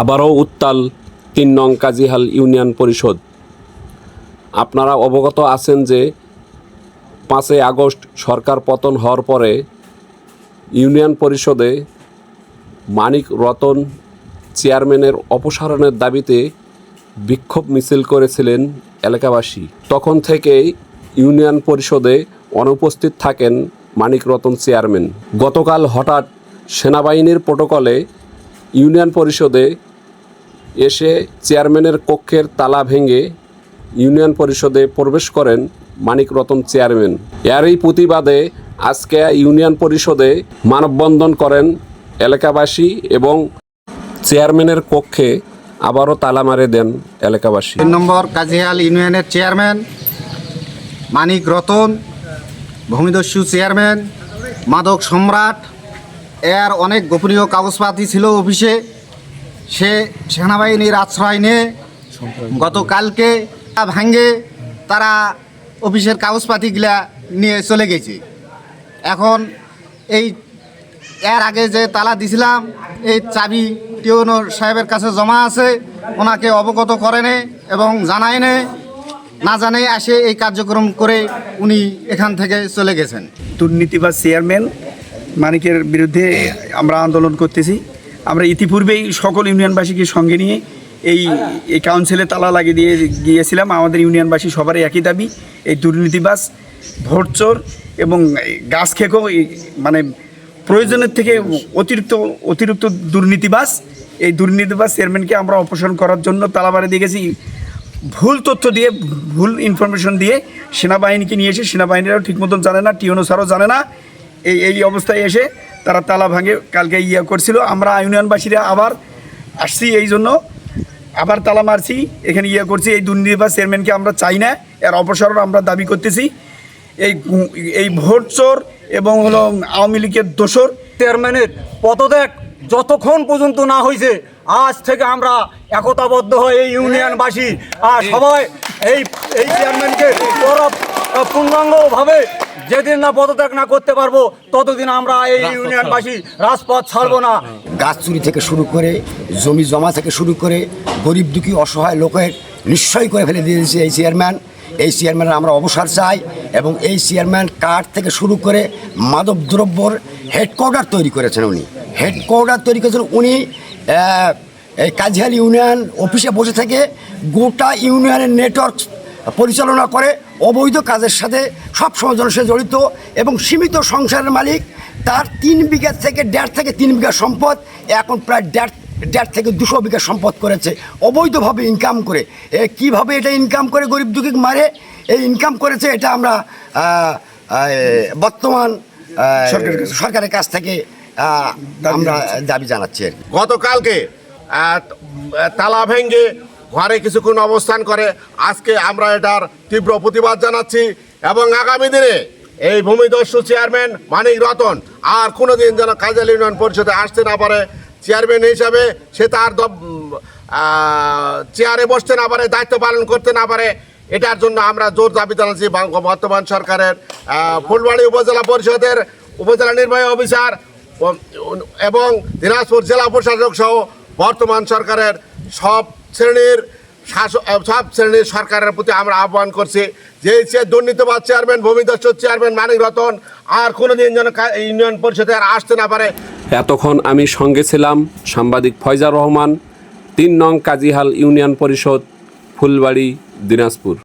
আবারও উত্তাল তিন নং কাজিহাল ইউনিয়ন পরিষদ। আপনারা অবগত আছেন যে পাঁচই আগস্ট সরকার পতন হওয়ার পরে ইউনিয়ন পরিষদে মানিক রতন চেয়ারম্যানের অপসারণের দাবিতে বিক্ষোভ মিছিল করেছিলেন এলাকাবাসী। তখন থেকেই ইউনিয়ন পরিষদে অনুপস্থিত থাকেন মানিক রতন চেয়ারম্যান। গতকাল হঠাৎ সেনাবাহিনীর প্রোটোকলে ইউনিয়ন পরিষদে এসে চেয়ারম্যানের কক্ষের তালা ভেঙে ইউনিয়ন পরিষদে প্রবেশ করেন মানিক রতন চেয়ারম্যান। এরই প্রতিবাদে আজকে ইউনিয়ন পরিষদে মানববন্ধন করেন এলাকাবাসী এবং চেয়ারম্যানের কক্ষে আবারও তালা মারে দেন এলাকাবাসী। তিন নম্বর কাজিয়াল ইউনিয়নের চেয়ারম্যান, মানিক রতন, ভূমিদস্যু চেয়ারম্যান, মাদক সম্রাট এর অনেক গোপনীয় কাগজপাতি ছিল অফিসে। সে সেনাবাহিনীর আশ্রয় নিয়ে গতকালকে ভাঙ্গে তারা অফিসের কাগজপাতিগুলা নিয়ে চলে গেছে। এখন এই এর আগে যে তালা দিছিলাম, এই চাবি টিওনো সাহেবের কাছে জমা আছে, ওনাকে অবগত করেনে এবং জানায়নে। না জানে আসে এই কার্যক্রম করে উনি এখান থেকে চলে গেছেন। দুর্নীতিবাজ চেয়ারম্যান মানিকের বিরুদ্ধে আমরা আন্দোলন করতেছি। আমরা ইতিপূর্বেই সকল ইউনিয়নবাসীকে সঙ্গে নিয়ে এই এই কাউন্সিলে তালা লাগিয়ে দিয়ে গিয়েছিলাম। আমাদের ইউনিয়নবাসী সবারই একই দাবি, এই দুর্নীতিবাস ভোটচোর এবং গাছ খেকো মানে প্রয়োজনের থেকে অতিরিক্ত অতিরিক্ত দুর্নীতিবাস এই দুর্নীতিবাস চেয়ারম্যানকে আমরা অপসারণ করার জন্য তালাবারে দিয়ে গেছি। ভুল তথ্য দিয়ে, ভুল ইনফরমেশন দিয়ে সেনাবাহিনীকে নিয়ে এসে সেনাবাহিনীরাও ঠিক মতন জানে না, টিওনো স্যারও জানে না। এই এই অবস্থায় এসে তারা তালা ভাঙে, কালকে ইয়ে করছিল। আমরা ইউনিয়নবাসীরা আবার আসছি এই জন্য। আবার তালা মারছি, এখানে ইয়ে করছি। এই দুর্নীতিবাজ চেয়ারম্যানকে আমরা চাই না, এর অপসারণ আমরা দাবি করতেছি। এই এই ভোট চোর এবং হলো আওয়ামী লীগের দোসর চেয়ারম্যানের পদত্যাগ যতক্ষণ পর্যন্ত না হয়েছে, আজ থেকে আমরা একতাবদ্ধ হয়ে এই ইউনিয়নবাসী আর সবাই এই এই চেয়ারম্যানকে পূর্ণাঙ্গভাবে যেদিন না পদত্যাগ না করতে পারব ততদিন আমরা এই ইউনিয়নবাসী রাজপথ ছাড়বো না। গাছ চুরি থেকে শুরু করে জমি জমা থেকে শুরু করে গরিব দুঃখী অসহায় লোকের নিশ্চয় করে ফেলে দিয়েছে এই চেয়ারম্যান এই চেয়ারম্যানের আমরা অবসর চাই এবং এই চেয়ারম্যান কাঠ থেকে শুরু করে মাদক দ্রব্যর হেডকোয়ার্টার তৈরি করেছেন উনি। হেডকোয়ার্টার তৈরি করেছেন উনি এই কাজিহাল ইউনিয়ন অফিসে বসে থেকে গোটা ইউনিয়নের নেটওয়ার্ক পরিচালনা করে অবৈধ কাজের সাথে সবসময় যেন সে জড়িত এবং সীমিত সংসারের মালিক তার তিন বিঘা থেকে দেড় থেকে তিন বিঘা সম্পদ এখন প্রায় দেড় দেড় থেকে দুশো বিঘা সম্পদ করেছে। অবৈধভাবে ইনকাম করে। এ কীভাবে এটা ইনকাম করে গরিব দুঃখী মারে? এই ইনকাম করেছে এটা আমরা বর্তমান সরকারের কাছ। থেকে আমরা দাবি জানাচ্ছি আর কি। গতকালকে তালা ভেঙ্গে ঘরে কিছুক্ষণ অবস্থান করে। আজকে আমরা এটার তীব্র প্রতিবাদ জানাচ্ছি এবং আগামী দিনে এই ভূমিদস্যু চেয়ারম্যান মানিক রতন আর কোনোদিন যেন কাজাল ইউনিয়ন পরিষদে আসতে না পারে। চেয়ারম্যান হিসাবে সে তার চেয়ারে বসতে না পারে, দায়িত্ব পালন করতে না পারে। এটার জন্য আমরা জোর দাবি জানাচ্ছি বর্তমান সরকারের ফুলবাড়ি উপজেলা পরিষদের উপজেলা নির্বাহী অফিসার এবং দিনাজপুর জেলা প্রশাসক সহ বর্তমান সরকারের সব শ্রেণির সব শ্রেণির সরকারের প্রতি আমরা আহ্বান করছি যে সে দুর্নীতিবাদ চেয়ারম্যান ভূমিদস্য চেয়ারম্যান মানিক রতন আর কোনোদিন যেন ইউনিয়ন পরিষদে আর আসতে না পারে। এতক্ষণ আমি সঙ্গে ছিলাম সাংবাদিক ফয়জার রহমান, তিন নং কাজিহাল ইউনিয়ন পরিষদ, ফুলবাড়ি, দিনাজপুর।